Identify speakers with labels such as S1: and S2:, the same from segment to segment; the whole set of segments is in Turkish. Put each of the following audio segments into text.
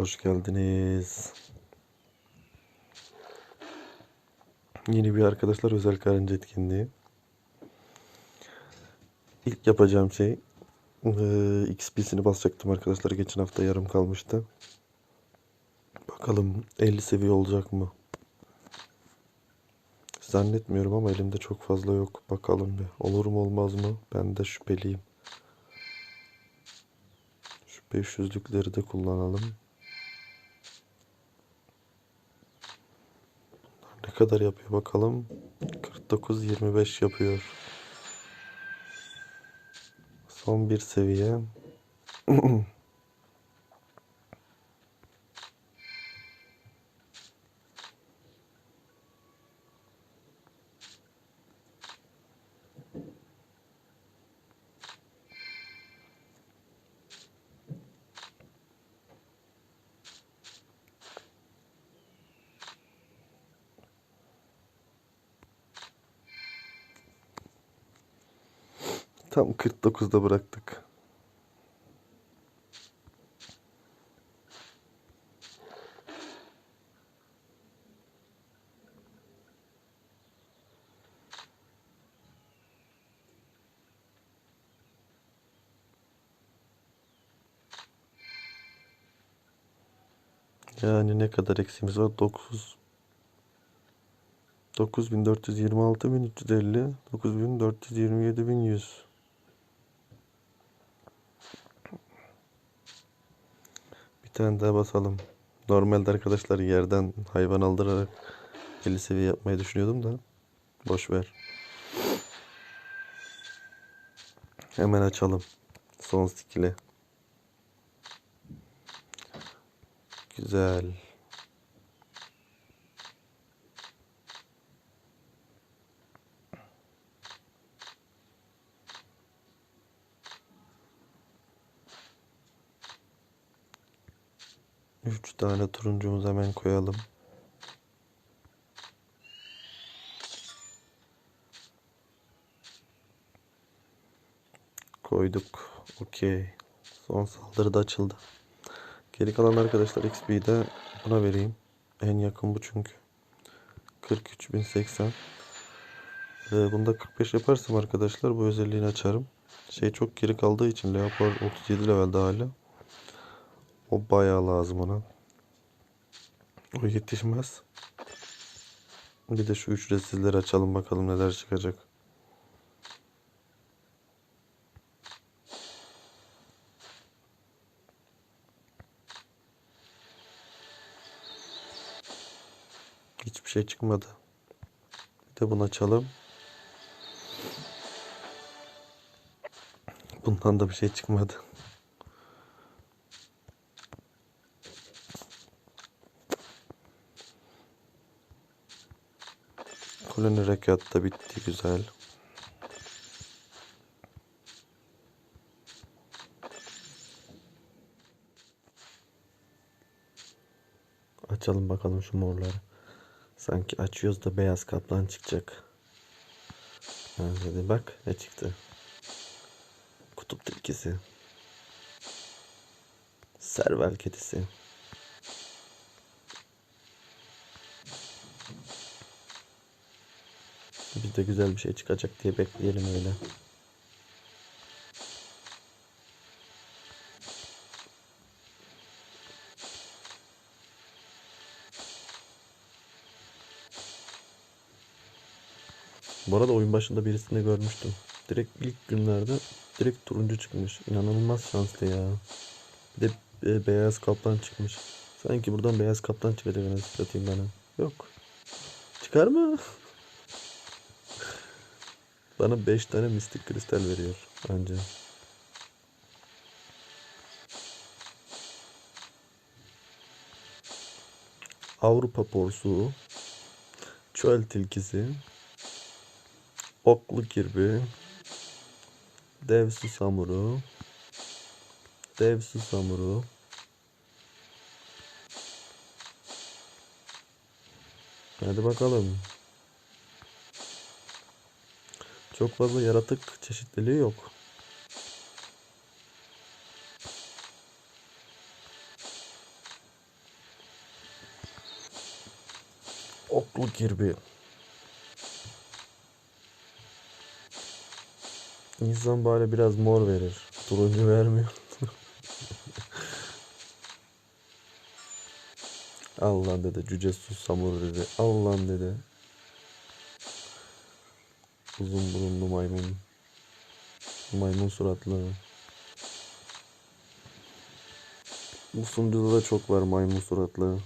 S1: Hoş geldiniz. Yeni bir arkadaşlar özel karınca etkinliği. İlk yapacağım şey eee, XP'sini basacaktım arkadaşlar. Geçen hafta yarım kalmıştı. Bakalım 50 seviye olacak mı? Zannetmiyorum ama elimde çok fazla yok. Bakalım bir. Olur mu olmaz mı? Ben de şüpheliyim. Şu 500'lükleri de kullanalım. Ne kadar yapıyor bakalım. 49-25 yapıyor. Son bir seviye. Tam 49'da bıraktık. Yani ne kadar eksiğimiz var? 9 9426.350 9427.100 tane daha basalım. Normalde arkadaşlar yerden hayvan aldırarak 50 seviye yapmayı düşünüyordum da boş ver. Hemen açalım. Son skill'i. Güzel. Üç tane turuncumuzu hemen koyalım. Koyduk. Okey. Son saldırı da açıldı. Geri kalan arkadaşlar XP'yi de buna vereyim. En yakın bu çünkü. 43.080. Ee, bunda 45 yaparsam arkadaşlar bu özelliğini açarım. Şey çok geri kaldığı için Leopard 37 levelde hala. O bayağı lazım ona. O yetişmez. Bir de şu ücretsizleri açalım bakalım neler çıkacak. Hiçbir şey çıkmadı. Bir de bunu açalım. Bundan da bir şey çıkmadı. Koloni rekat da bitti güzel. Açalım bakalım şu morları. Sanki açıyoruz da beyaz kaplan çıkacak. Ha, hadi bak ne çıktı. Kutup tilkisi. Serval kedisi. De güzel bir şey çıkacak diye bekleyelim öyle. Bu arada oyun başında birisini görmüştüm. Direkt ilk günlerde direkt turuncu çıkmış. İnanılmaz şanslı ya. Bir de e, beyaz kaplan çıkmış. Sanki buradan beyaz kaplan çıkacak anasını satayım bana. Yok. Çıkar mı? Bana 5 tane mistik kristal veriyor bence. Avrupa porsuğu, çöl tilkisi, oklu kirpi, dev susamuru, dev susamuru, Hadi bakalım. Çok fazla yaratık çeşitliliği yok. Oklu kirbi. İnsan bari biraz mor verir. Turuncu vermiyor. Allah dedi cüce susamur dedi. Allah dedi. Uzun burunlu maymun. Maymun suratlı. Bu sunucuda da çok var maymun suratlı.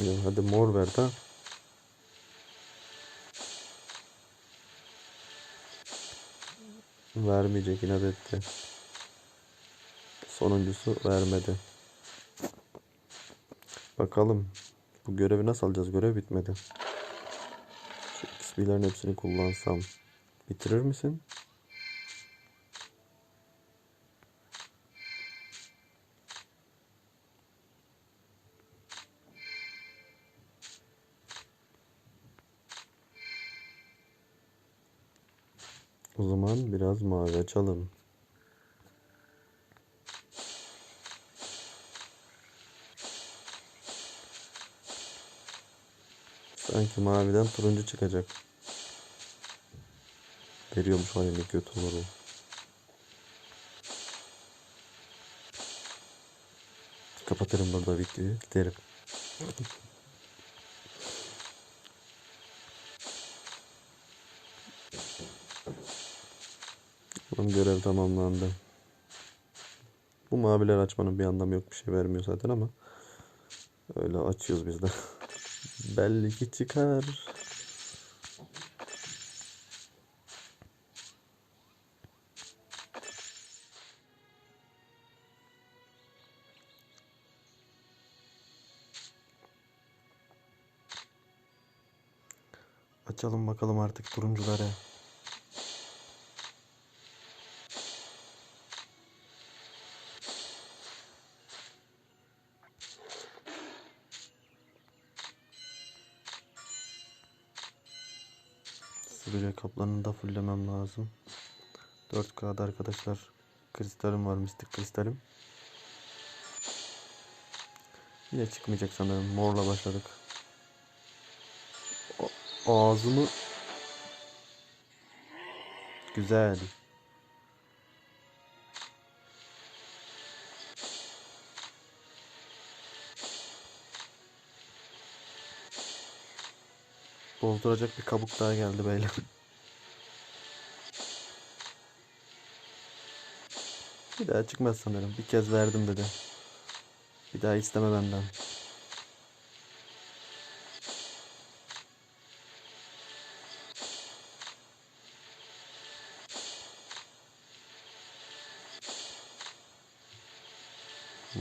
S1: Ya hadi mor ver da. Vermeyecek inat etti. Sonuncusu vermedi. Bakalım. Bu görevi nasıl alacağız? Görev bitmedi. Şu XP'lerin hepsini kullansam. Bitirir misin? O zaman biraz mavi açalım. Sanki maviden turuncu çıkacak. Veriyormuş hani ne kötü olur o. Kapatırım burada videoyu. Giderim. Tamam görev tamamlandı. Bu maviler açmanın bir anlamı yok. Bir şey vermiyor zaten ama. Öyle açıyoruz biz de. Belli ki çıkar. Açalım bakalım artık turuncuları. Sibirya kaplanını da fullemem lazım. 4K'da arkadaşlar kristalim var mistik kristalim. Yine çıkmayacak sanırım. Morla başladık. A- ağzımı güzel. Bozduracak bir kabuk daha geldi beyler. Bir daha çıkmaz sanırım. Bir kez verdim dedi. Bir daha isteme benden.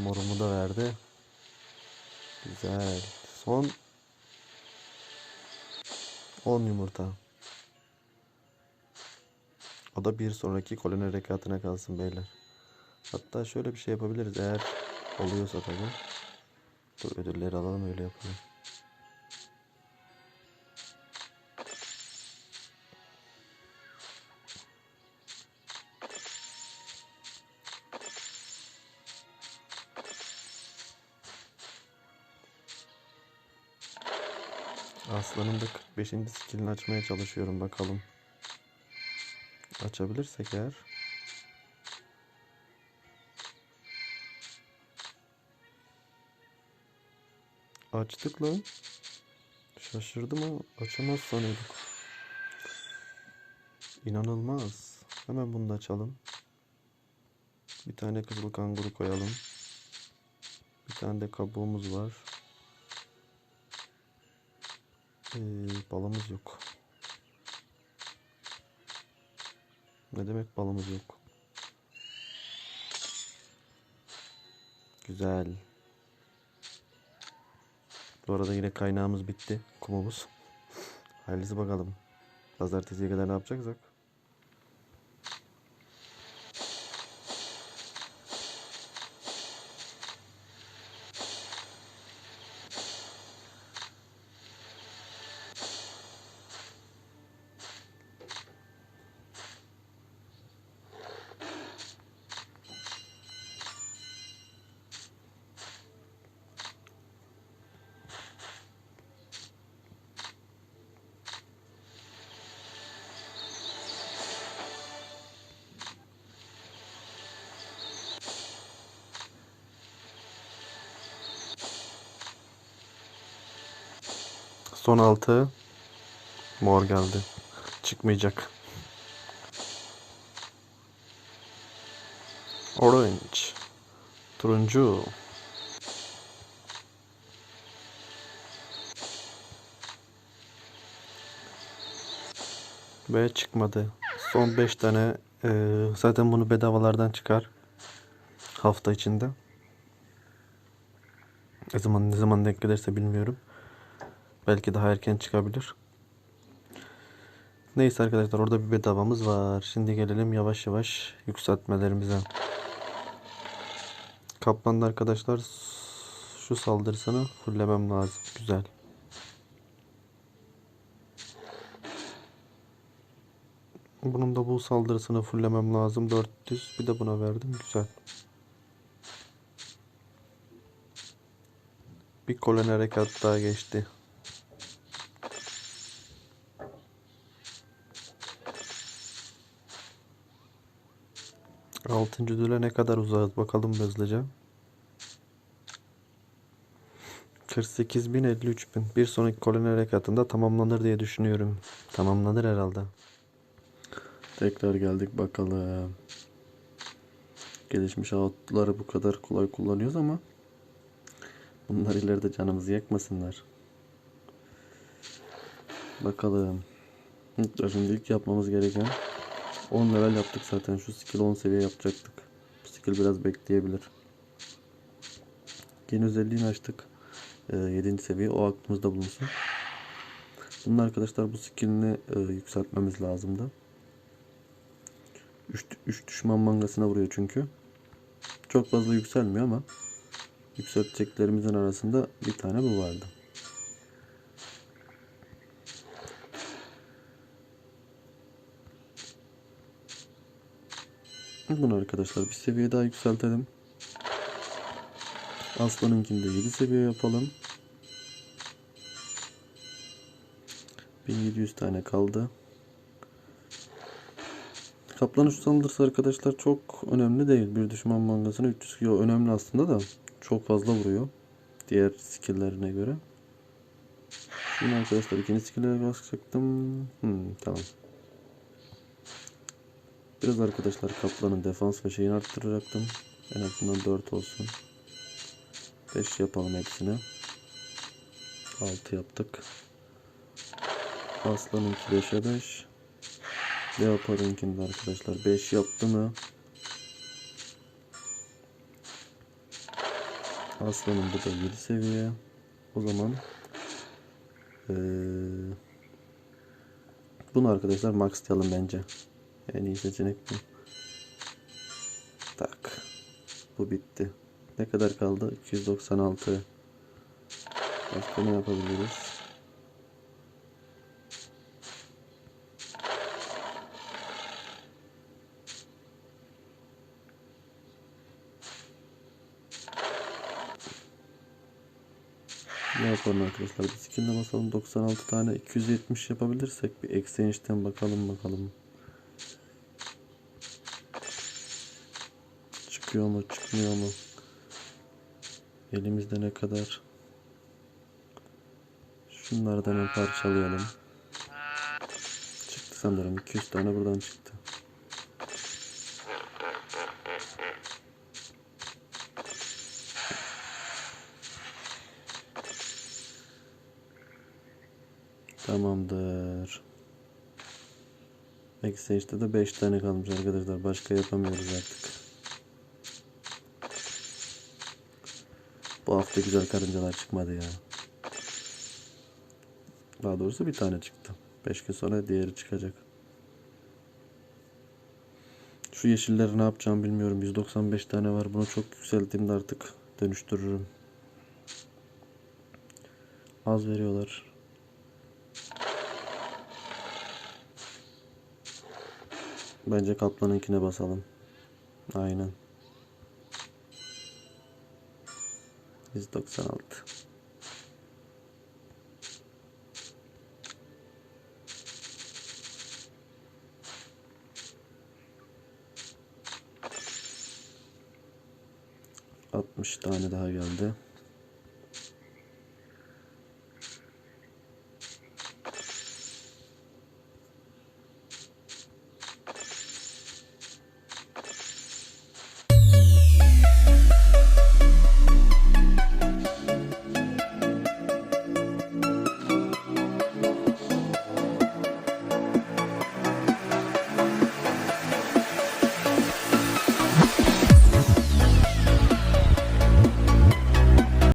S1: Morumu da verdi. Güzel. Son 10 yumurta. O da bir sonraki koloni rekatına kalsın beyler. Hatta şöyle bir şey yapabiliriz eğer oluyorsa tabii. Dur ödülleri alalım öyle yapalım. Aslanın da 45. skillini açmaya çalışıyorum bakalım. Açabilirsek eğer. Açtık lan. Şaşırdım ama açamaz sanıyorduk. İnanılmaz. Hemen bunu da açalım. Bir tane kızıl kanguru koyalım. Bir tane de kabuğumuz var. Ee, balımız yok. Ne demek balımız yok? Güzel. Bu arada yine kaynağımız bitti. Kumumuz. Hayırlısı bakalım. Pazartesiye kadar ne yapacaksak. Son 6. Mor geldi. Çıkmayacak. Orange. Turuncu. Ve çıkmadı. Son 5 tane eee, zaten bunu bedavalardan çıkar. Hafta içinde. Ne zaman ne zaman denk gelirse bilmiyorum. Belki daha erken çıkabilir. Neyse arkadaşlar orada bir bedavamız var. Şimdi gelelim yavaş yavaş yükseltmelerimize. Kaplan'da arkadaşlar şu saldırısını fulllemem lazım. Güzel. Bunun da bu saldırısını fulllemem lazım. 400 bir de buna verdim. Güzel. Bir koloni harekat daha geçti. Altıncı düle ne kadar uzağız bakalım hızlıca. 48 bin 53 bin. Bir sonraki koloni harekatında tamamlanır diye düşünüyorum. Tamamlanır herhalde. Tekrar geldik bakalım. Gelişmiş outları bu kadar kolay kullanıyoruz ama bunlar ileride canımızı yakmasınlar. Bakalım. Şimdi ilk yapmamız gereken 10 level yaptık zaten. Şu skill 10 seviye yapacaktık. Bu skill biraz bekleyebilir. Yeni özelliğini açtık. Ee, 7. seviye. O aklımızda bulunsun. Bunun arkadaşlar bu skillini e, yükseltmemiz lazımdı. 3 3 düşman mangasına vuruyor çünkü. Çok fazla yükselmiyor ama yükselteceklerimizin arasında bir tane bu vardı. Bunu arkadaşlar bir seviye daha yükseltelim. Aslanınkini de 7 seviye yapalım. 1700 tane kaldı. Kaplan uç saldırısı arkadaşlar çok önemli değil. Bir düşman mangasına 300 yo önemli aslında da çok fazla vuruyor. Diğer skill'lerine göre. Şimdi arkadaşlar ikinci skill'e basacaktım. Hmm, tamam. Biraz arkadaşlar kaplanın defans ve şeyini arttıracaktım. En azından 4 olsun. 5 yapalım hepsine. 6 yaptık. Aslanınki 5'e 5. Leopard'ınkini de arkadaşlar 5 yaptı mı? Aslanın bu da 7 seviye. O zaman ee, bunu arkadaşlar maxlayalım bence. En iyi seçenek bu. Tak. Bu bitti. Ne kadar kaldı? 296. Başka ne yapabiliriz? Ne yapalım arkadaşlar? Bir skinle basalım. 96 tane 270 yapabilirsek bir exchange'den bakalım bakalım. Çıkıyor mu çıkmıyor mu? Elimizde ne kadar? Şunlardan hemen parçalayalım. Çıktı sanırım. 200 tane buradan çıktı. Tamamdır. Exchange'de de 5 tane kalmış arkadaşlar. Başka yapamıyoruz artık. Bu hafta güzel karıncalar çıkmadı ya. Daha doğrusu bir tane çıktı. 5 gün sonra diğeri çıkacak. Şu yeşilleri ne yapacağım bilmiyorum. 195 tane var. Bunu çok yükselttiğimde artık dönüştürürüm. Az veriyorlar. Bence kaplanınkine basalım. Aynen. 196. Altmış tane daha geldi.